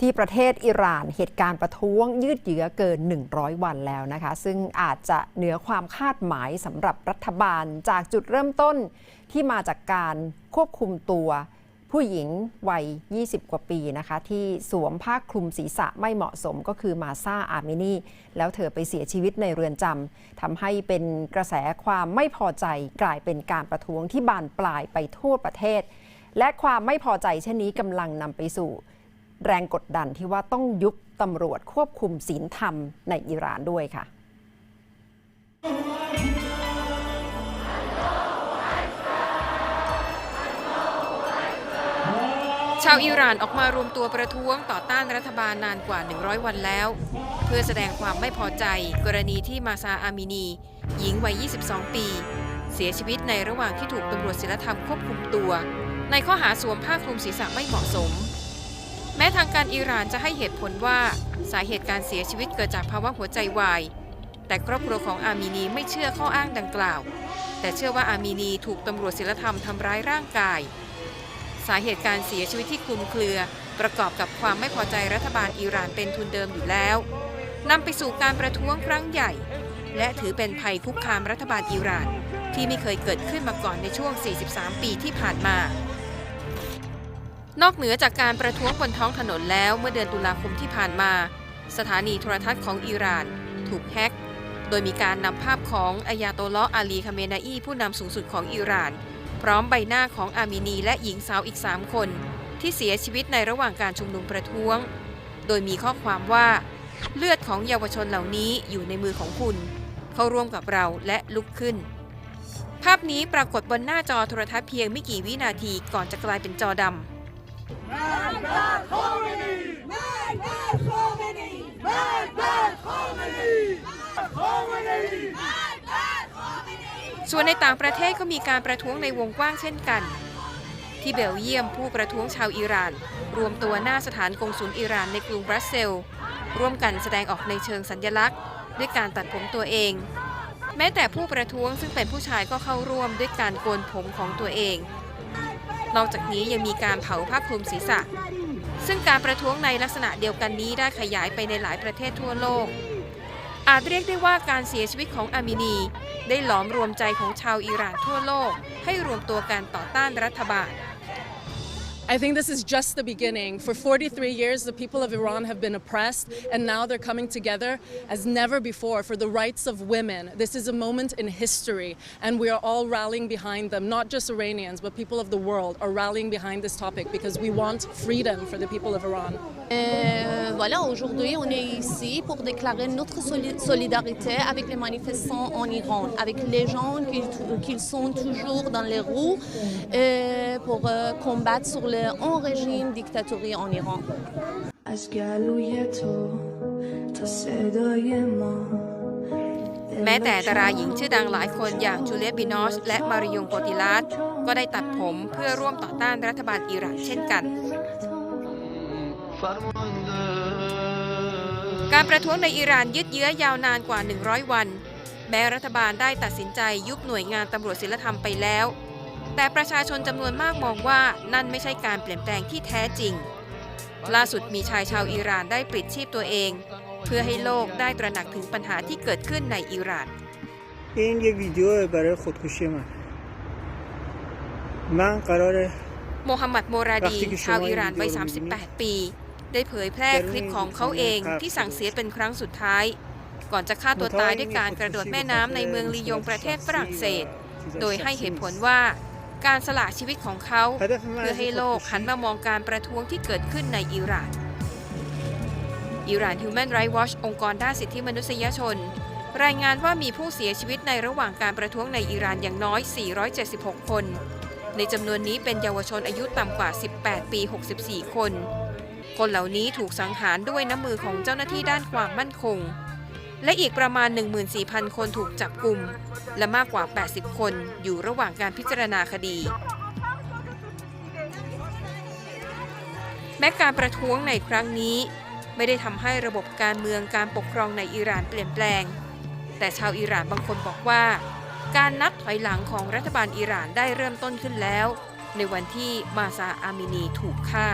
ที่ประเทศอิหร่านเหตุการณ์ประท้วงยืดเยื้อเกิน 100 วันแล้วนะคะ ซึ่งอาจจะเหนือความคาดหมายสำหรับรัฐบาลจากจุดเริ่มต้นที่มาจากการควบคุมตัวผู้หญิงวัย 20 กว่าปีนะคะ ที่สวมผ้าคลุมศีรษะไม่เหมาะสมก็คือมาซาอามินีแล้วเธอไปเสียชีวิตในเรือนจำทำให้เป็นกระแสความไม่พอใจกลายเป็นการประท้วงที่บานปลายไปทั่วประเทศ และความไม่พอใจเช่นนี้กำลังนำไปสู่ แรงกดดันที่ว่าต้องยุบตำรวจควบคุมศีลธรรมในอิหร่านด้วยค่ะชาวอิหร่านออกมารวมตัวประท้วงต่อต้านรัฐบาลนานกว่า 100 วันแล้ว เพื่อแสดงความไม่พอใจกรณีที่มาซาอามินี หญิงวัย 22 ปี เสียชีวิตในระหว่างที่ถูกตำรวจศีลธรรมควบคุมตัว ในข้อหาสวมผ้าคลุมศีรษะไม่เหมาะสม แม้ทางการอิหร่านจะให้เหตุผลว่าสาเหตุการเสียชีวิตเกิดจากภาวะหัวใจวาย แต่ครอบครัวของอามินีไม่เชื่อข้ออ้างดังกล่าว แต่เชื่อว่าอามินีถูกตำรวจศีลธรรมทำร้ายร่างกาย สาเหตุการเสียชีวิตที่คลุมเครือ ประกอบกับความไม่พอใจรัฐบาลอิหร่านเป็นทุนเดิมอยู่แล้วนำไปสู่การประท้วงครั้งใหญ่ และถือเป็นภัยคุกคามรัฐบาลอิหร่าน ที่ไม่เคยเกิดขึ้นมาก่อนในช่วง 43 ปีที่ผ่านมา นอกเหนือจากการประท้วงบนท้องถนนแล้วเมื่อเดือนตุลาคมที่ผ่านมา สถานีโทรทัศน์ของอิหร่าน ถูกแฮ็ก โดยมีการนำภาพของอายาโตลอฮ์อาลีคาเมนาอีผู้นำสูงสุดของอิหร่าน พร้อมใบหน้าของอามินีและหญิงสาวอีก 3 คน ที่เสียชีวิตในระหว่างการชุมนุมประท้วง โดยมีข้อความว่า เลือดของเยาวชนเหล่านี้อยู่ในมือของคุณ เข้าร่วมกับเราและลุกขึ้นภาพนี้ปรากฏบนหน้าจอโทรทัศน์เพียงไม่กี่วินาทีก่อนจะกลายเป็นจอดำ ส่วนในต่างประเทศก็มีการประท้วงในวงกว้างเช่นกัน ที่เบลเยียมผู้ประท้วงชาวอิหร่าน รวมตัวหน้าสถานกงสุลอิหร่านในกรุงบรัสเซล ร่วมกันแสดงออกในเชิงสัญลักษณ์ ด้วยการตัดผมตัวเอง แม้แต่ผู้ประท้วงซึ่งเป็นผู้ชายก็เข้าร่วมด้วยการโกนผมของตัวเอง นอกจากนี้ยังมีการเผาผ้าคลุมศีรษะ ซึ่งการประท้วงในลักษณะเดียวกันนี้ได้ขยายไปในหลายประเทศทั่วโลก อาจเรียกได้ว่าการเสียชีวิตของอามินี ได้หลอมรวมใจของชาวอิหร่านทั่วโลก ให้รวมตัวกันต่อต้านรัฐบาล I think this is just the beginning. For 43 years, the people of Iran have been oppressed, and now they're coming together as never before for the rights of women. This is a moment in history, and we are all rallying behind them. Not just Iranians, but people of the world are rallying behind this topic because we want freedom for the people of Iran. Euh, voilà, aujourd'hui, on est ici pour déclarer notre soli- solidarité avec les manifestants en Iran, avec les gens qui, qui sont toujours dans les euh, pour euh, combattre sur le un régime dictatorial en Iran. แม้แต่ดาราหญิงชื่อดังหลายคนอย่างจูเลียบินอชและมาริยงโกติลัสก็ได้ตัดผมเพื่อร่วมต่อต้านรัฐบาลอิหร่านเช่นกัน การประท้วงในอิหร่านยืดเยื้อยาวนานกว่า 100 วัน แม้รัฐบาลได้ตัดสินใจยุบหน่วยงานตำรวจศิลธรรมไปแล้ว แต่ประชาชนจำนวนมากมองว่านั่นไม่ใช่การเปลี่ยนแปลงที่แท้จริง ล่าสุดมีชายชาวอิหร่านได้ปลิดชีพตัวเอง เพื่อให้โลกได้ตระหนักถึงปัญหาที่เกิดขึ้นในอิหร่าน این یه ویدیو برای خودکشی من من قراره โมฮัมหมัดโมราดี ชาวอิหร่านวัย 38 ปี ได้เผยแพร่คลิปของเขาเองที่สั่งเสียเป็นครั้งสุดท้าย ก่อนจะฆ่าตัวตายด้วยการกระโดดแม่น้ำในเมืองลียงประเทศฝรั่งเศส โดยให้เหตุผลว่า การสละชีวิตของเขา เพื่อให้โลกหันมามองการประท้วงที่เกิดขึ้นในอิหร่านอิหร่าน Human Rights Watch องค์กรด้านสิทธิมนุษยชน รายงานว่ามีผู้เสียชีวิตในระหว่างการประท้วงในอิหร่านอย่างน้อย 476 คน ในจำนวนนี้เป็นเยาวชนอายุต่ำกว่า 18 ปี 64 คน คนเหล่านี้ถูกสังหารด้วยน้ำมือของเจ้าหน้าที่ด้านความมั่นคง และอีกประมาณ 14,000 คนถูกจับกลุ่ม และมากกว่า 80 คนอยู่ระหว่างการพิจารณาคดี แม้การประท้วงในครั้งนี้ ไม่ได้ทำให้ระบบการเมืองการปกครองในอิหร่านเปลี่ยนแปลง แต่ชาวอิหร่านบางคนบอกว่า การนับถอยหลังของรัฐบาลอิหร่านได้เริ่มต้นขึ้นแล้ว ในวันที่มาซาอามินีถูกฆ่า